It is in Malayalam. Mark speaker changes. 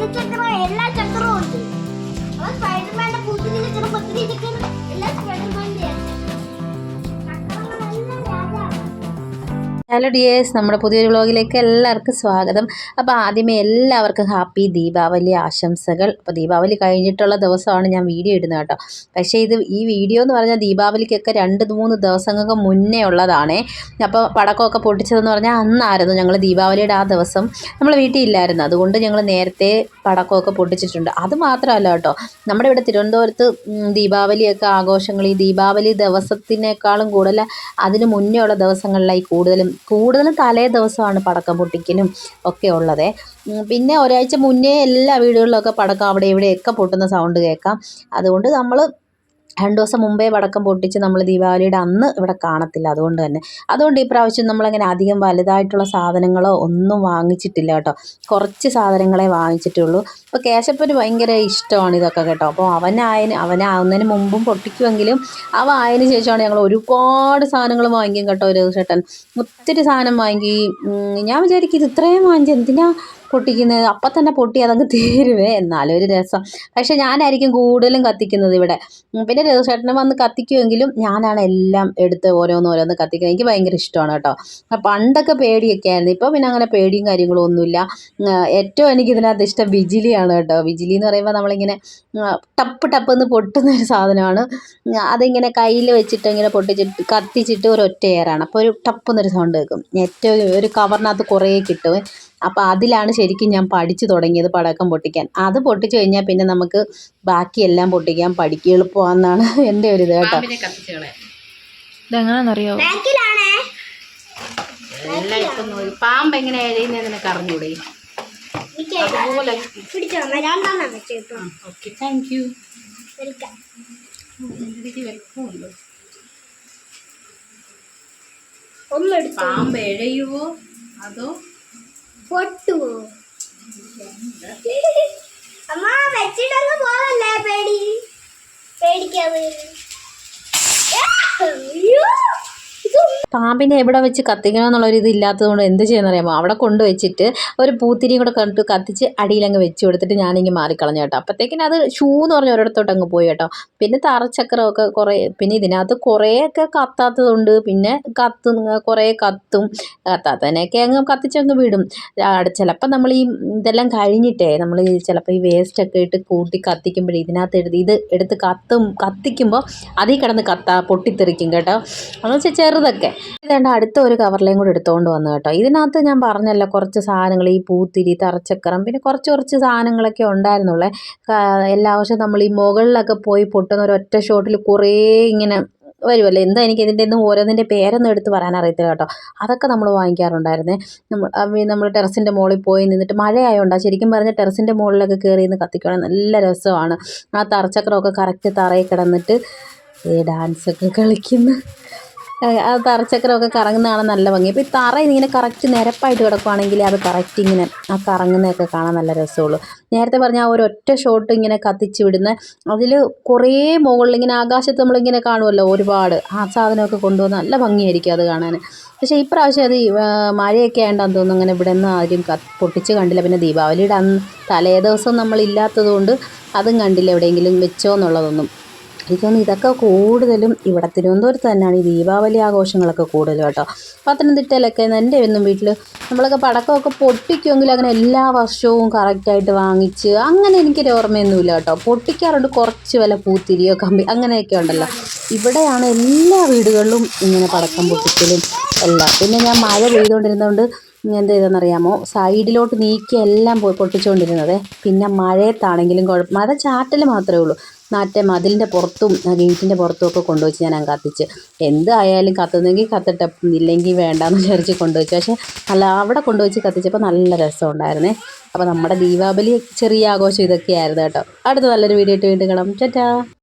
Speaker 1: തിരിച്ചെടുക്കുന്ന എല്ലാ ചക്രവും ഉണ്ട്. സ്പൈഡർമാന്റെ പൂത്തി തിരിക്കണം പത്ത് ഹലോ ഡിയേഴ്സ് നമ്മുടെ പുതിയൊരു വ്ളോഗിലേക്ക് എല്ലാവർക്കും സ്വാഗതം. അപ്പോൾ ആദ്യമേ എല്ലാവർക്കും ഹാപ്പി ദീപാവലി ആശംസകൾ. അപ്പോൾ ദീപാവലി കഴിഞ്ഞിട്ടുള്ള ദിവസമാണ് ഞാൻ വീഡിയോ ഇടുന്നത് കേട്ടോ. പക്ഷേ ഇത് ഈ വീഡിയോ എന്ന് പറഞ്ഞാൽ ദീപാവലിക്കൊക്കെ രണ്ട് മൂന്ന് ദിവസങ്ങൾക്ക് മുന്നേ ഉള്ളതാണേ. അപ്പോൾ പടക്കമൊക്കെ പൊട്ടിച്ചതെന്ന് പറഞ്ഞാൽ അന്നായിരുന്നു ഞങ്ങൾ ദീപാവലിയുടെ ആ ദിവസം നമ്മൾ വീട്ടിൽ ഇല്ലായിരുന്നു. അതുകൊണ്ട് ഞങ്ങൾ നേരത്തെ പടക്കമൊക്കെ പൊട്ടിച്ചിട്ടുണ്ട്. അത് മാത്രമല്ല കേട്ടോ നമ്മുടെ ഇവിടെ തിരുവനന്തപുരത്ത് ദീപാവലിയൊക്കെ ആഘോഷങ്ങൾ ഈ ദീപാവലി ദിവസത്തിനേക്കാളും കൂടുതൽ അതിന് മുന്നേ ഉള്ള ദിവസങ്ങളിലായി കൂടുതലും കൂടുതലും തലേ ദിവസമാണ് പടക്കം പൊട്ടിക്കലും ഒക്കെ ഉള്ളത്. പിന്നെ ഒരാഴ്ച മുന്നേ എല്ലാ വീടുകളിലൊക്കെ പടക്കം അവിടെ ഇവിടെയൊക്കെ പൊട്ടുന്ന സൗണ്ട് കേൾക്കാം. അതുകൊണ്ട് നമ്മൾ രണ്ട് ദിവസം മുമ്പേ പടക്കം പൊട്ടിച്ച് നമ്മൾ ദീപാവലിയുടെ അന്ന് ഇവിടെ കാണത്തില്ല അതുകൊണ്ട് തന്നെ. അതുകൊണ്ട് ഈ പ്രാവശ്യം നമ്മളങ്ങനെ അധികം വലുതായിട്ടുള്ള സാധനങ്ങളോ ഒന്നും വാങ്ങിച്ചിട്ടില്ല കേട്ടോ. കുറച്ച് സാധനങ്ങളെ വാങ്ങിച്ചിട്ടുള്ളൂ. അപ്പോൾ കേശപ്പന് ഭയങ്കര ഇഷ്ടമാണ് ഇതൊക്കെ കേട്ടോ. അപ്പോൾ അവനായതിന് അവനാവുന്നതിന് മുമ്പും പൊട്ടിക്കുമെങ്കിലും അവ ആയതിനു ശേഷമാണ് ഞങ്ങൾ ഒരുപാട് സാധനങ്ങൾ വാങ്ങിക്കും കേട്ടോ ഒരു ചേട്ടൻ ഒത്തിരി സാധനം വാങ്ങി ഞാൻ വിചാരിക്കും ഇത് ഇത്രയും വാങ്ങിച്ചത് എന്തിനാ പൊട്ടിക്കുന്നത്. അപ്പം തന്നെ പൊട്ടി അതങ്ങ് തീരുവേ. എന്നാലും ഒരു രസം. പക്ഷേ ഞാനായിരിക്കും കൂടുതലും കത്തിക്കുന്നത് ഇവിടെ. പിന്നെ രഘുചേട്ടന് വന്ന് കത്തിക്കുമെങ്കിലും ഞാനാണ് എല്ലാം എടുത്ത് ഓരോന്ന് ഓരോന്ന് കത്തിക്കുന്നത്. എനിക്ക് ഭയങ്കര ഇഷ്ടമാണ് കേട്ടോ. പണ്ടൊക്കെ പേടിയൊക്കെ ആയിരുന്നു. ഇപ്പോൾ പിന്നെ അങ്ങനെ പേടിയും കാര്യങ്ങളും ഒന്നുമില്ല. ഏറ്റവും എനിക്ക് ഇതിനകത്ത് ഇഷ്ടം വിജിലിയാണ് കേട്ടോ. വിജിലി എന്ന് പറയുമ്പോൾ നമ്മളിങ്ങനെ ടപ്പ് ടപ്പ് എന്ന് പൊട്ടുന്ന ഒരു സാധനമാണ്. അതിങ്ങനെ കയ്യിൽ വെച്ചിട്ട് ഇങ്ങനെ പൊട്ടിച്ചിട്ട് കത്തിച്ചിട്ട് ഒരു ഒറ്റ എയറാണ് അപ്പോൾ ഒരു ടപ്പ് എന്നൊരു സൗണ്ട് കേൾക്കും. ഏറ്റവും ഒരു കവറിനകത്ത് കുറേ കിട്ടും. അപ്പോൾ അതിലാണ് ശരിക്കും ഞാൻ പഠിച്ചു തുടങ്ങിയത് പടക്കം പൊട്ടിക്കാൻ. അത് പൊട്ടിച്ചു കഴിഞ്ഞാൽ പിന്നെ നമുക്ക് ബാക്കിയെല്ലാം പൊട്ടിക്കാൻ പഠിക്കുക എളുപ്പമാണെന്നാണ് എന്റെ ഒരു ഇത് കേട്ടോ.
Speaker 2: ഇതെങ്ങനെയാണെന്നറിയോ
Speaker 1: എല്ലാം ഇപ്പം പാമ്പ് എങ്ങനെ എഴുതുന്നത് നിനക്ക് അറിഞ്ഞൂടെ?
Speaker 3: എനിക്ക്
Speaker 1: അതുപോലെ
Speaker 3: പിടിച്ചോ? രണ്ടെണ്ണം വെച്ചു കേട്ടോ
Speaker 1: ഓക്കെ താങ്ക് യു
Speaker 3: വെൽക്കം. ഒന്നെടുത്തു?
Speaker 1: പാമ്പ് എഴയുവോ? അതോ പാമ്പിനെ എവിടെ വെച്ച് കത്തിക്കണം എന്നുള്ളൊരു ഇത് ഇല്ലാത്തതുകൊണ്ട് എന്ത് ചെയ്യുന്നറിയാമോ? അവിടെ കൊണ്ട് വെച്ചിട്ട് ഒരു പൂത്തിരി കൂടെ കണ്ടിട്ട് കത്തിച്ച് അടിയിലങ്ങ് വെച്ച് കൊടുത്തിട്ട് ഞാനിങ്ങനെ മാറിക്കളഞ്ഞു കേട്ടോ. അപ്പോഴത്തേക്കിന് അത് ഷൂ എന്ന് പറഞ്ഞ ഒരിടത്തോട്ട് അങ്ങ് പോയി കേട്ടോ. പിന്നെ തറച്ചക്രമൊക്കെ കുറേ പിന്നെ ഇതിനകത്ത് കുറേയൊക്കെ കത്താത്തതുണ്ട്. പിന്നെ കത്തും കുറേ കത്തും. കത്താത്തതിനൊക്കെ അങ്ങ് കത്തിച്ചങ്ങ് വിടും. ചിലപ്പോൾ നമ്മൾ ഈ ഇതെല്ലാം കഴിഞ്ഞിട്ടേ നമ്മൾ ചിലപ്പോൾ ഈ വേസ്റ്റൊക്കെ ഇട്ട് കൂട്ടി കത്തിക്കുമ്പോഴേ ഇതിനകത്ത് എഴുതി ഇത് എടുത്ത് കത്തും കത്തിക്കുമ്പോൾ അതിൽ കിടന്ന് കത്താ പൊട്ടിത്തെറിക്കും കേട്ടോ. എന്ന് വെച്ചാൽ ചെറുതൊക്കെ. ഇതേണ്ട അടുത്ത ഒരു കവറിലേയും കൂടെ എടുത്തുകൊണ്ട് വന്നു കേട്ടോ. ഇതിനകത്ത് ഞാൻ പറഞ്ഞല്ല കുറച്ച് സാധനങ്ങൾ ഈ പൂത്തിരി തറച്ചക്കറം പിന്നെ കുറച്ച് കുറച്ച് സാധനങ്ങളൊക്കെ ഉണ്ടായിരുന്നുള്ളേ. എല്ലാ വർഷവും നമ്മൾ ഈ മുകളിലൊക്കെ പോയി പൊട്ടുന്ന ഒരു ഒറ്റ ഷോട്ടിൽ കുറേ ഇങ്ങനെ വരുമല്ലോ എന്താ എനിക്ക് ഇതിന്റെ ഒന്നും ഓരോന്നിന്റെ പേരൊന്നും എടുത്ത് പറയാൻ അറിയത്തില്ല കേട്ടോ. അതൊക്കെ നമ്മൾ വാങ്ങിക്കാറുണ്ടായിരുന്നേ. നമ്മൾ നമ്മൾ ടെറസിന്റെ മുകളിൽ പോയി നിന്നിട്ട് മഴയായതുകൊണ്ടാണ് ശരിക്കും പറഞ്ഞാൽ ടെറസിന്റെ മുകളിലൊക്കെ കയറി നിന്ന് കത്തിക്കണം നല്ല രസമാണ്. ആ തറച്ചക്രമൊക്കെ കറക്റ്റ് തറയിൽ കിടന്നിട്ട് ഈ ഡാൻസൊക്കെ കളിക്കുന്ന ആ തറച്ചക്രമൊക്കെ കറങ്ങുന്നതാണ് നല്ല ഭംഗി. അപ്പോൾ ഈ തറ ഇങ്ങനെ കറക്റ്റ് നിരപ്പായിട്ട് കിടക്കുവാണെങ്കിൽ അത് കറക്റ്റ് ഇങ്ങനെ ആ കറങ്ങുന്നതൊക്കെ കാണാൻ നല്ല രസമുള്ളൂ. നേരത്തെ പറഞ്ഞ ആ ഒരു ഒറ്റ ഷോട്ട് ഇങ്ങനെ കത്തിച്ച് വിടുന്ന അതിൽ കുറേ മുകളിൽ ഇങ്ങനെ ആകാശത്ത് നമ്മളിങ്ങനെ കാണുമല്ലോ ഒരുപാട്. ആ സാധനമൊക്കെ കൊണ്ടുവന്ന് നല്ല ഭംഗിയായിരിക്കും അത് കാണാൻ. പക്ഷേ ഇപ്രാവശ്യം അത് മഴയൊക്കെ ആയതുകൊണ്ടാന്ന് തോന്നുന്നു അങ്ങനെ ഇവിടെ നിന്ന് ആരും പൊട്ടിച്ച് കണ്ടില്ല. പിന്നെ ദീപാവലിയുടെ അന്ന് തലേ ദിവസം നമ്മളില്ലാത്തത് കൊണ്ട് അതും കണ്ടില്ല എവിടെയെങ്കിലും വെച്ചോ എന്നുള്ളതൊന്നും. എനിക്ക് ഇതൊക്കെ കൂടുതലും ഇവിടെ തിരുവനന്തപുരത്ത് തന്നെയാണ് ഈ ദീപാവലി ആഘോഷങ്ങളൊക്കെ കൂടുതലും കേട്ടോ. പത്തനംതിട്ടയിലൊക്കെ എന്റെ ഒന്നും വീട്ടിൽ നമ്മളൊക്കെ പടക്കമൊക്കെ പൊട്ടിക്കുമെങ്കിലും അങ്ങനെ എല്ലാ വർഷവും കറക്റ്റായിട്ട് വാങ്ങിച്ച് അങ്ങനെ എനിക്കൊരു ഓർമ്മയൊന്നുമില്ല കേട്ടോ. പൊട്ടിക്കാറുണ്ട് കുറച്ച് വില പൂത്തിരിയോ കമ്പി അങ്ങനെയൊക്കെ ഉണ്ടല്ലോ. ഇവിടെയാണ് എല്ലാ വീടുകളിലും ഇങ്ങനെ പടക്കം പൊട്ടിക്കലും എല്ലാം. പിന്നെ ഞാൻ മഴ പെയ്തുകൊണ്ടിരുന്നതുകൊണ്ട് എന്ത് ചെയ്തെന്നറിയാമോ സൈഡിലോട്ട് നീക്കി എല്ലാം പൊട്ടിച്ചുകൊണ്ടിരുന്നത് പിന്നെ മഴയത്താണെങ്കിലും കുഴപ്പം മഴ ചാറ്റൽ മാത്രമേ ഉള്ളൂ. മറ്റേ മതിലിന്റെ പുറത്തും ഗേറ്റിന്റെ പുറത്തും ഒക്കെ കൊണ്ടുവച്ച് ഞാൻ കത്തിച്ച്. എന്തായാലും കത്തുന്നെങ്കിൽ കത്തട്ടെ ഇല്ലെങ്കിൽ വേണ്ടാന്ന് വിചാരിച്ച് കൊണ്ടുവച്ചു. പക്ഷേ നല്ല അവിടെ കൊണ്ടുവച്ച് കത്തിച്ചപ്പോൾ നല്ല രസമുണ്ടായിരുന്നേ. അപ്പോൾ നമ്മുടെ ദീപാവലി ചെറിയ ആഘോഷം ഇതൊക്കെയായിരുന്നു കേട്ടോ. അടുത്ത നല്ലൊരു വീഡിയോ ഇട്ട് വീണ്ടും കാണാം. ചേട്ടാ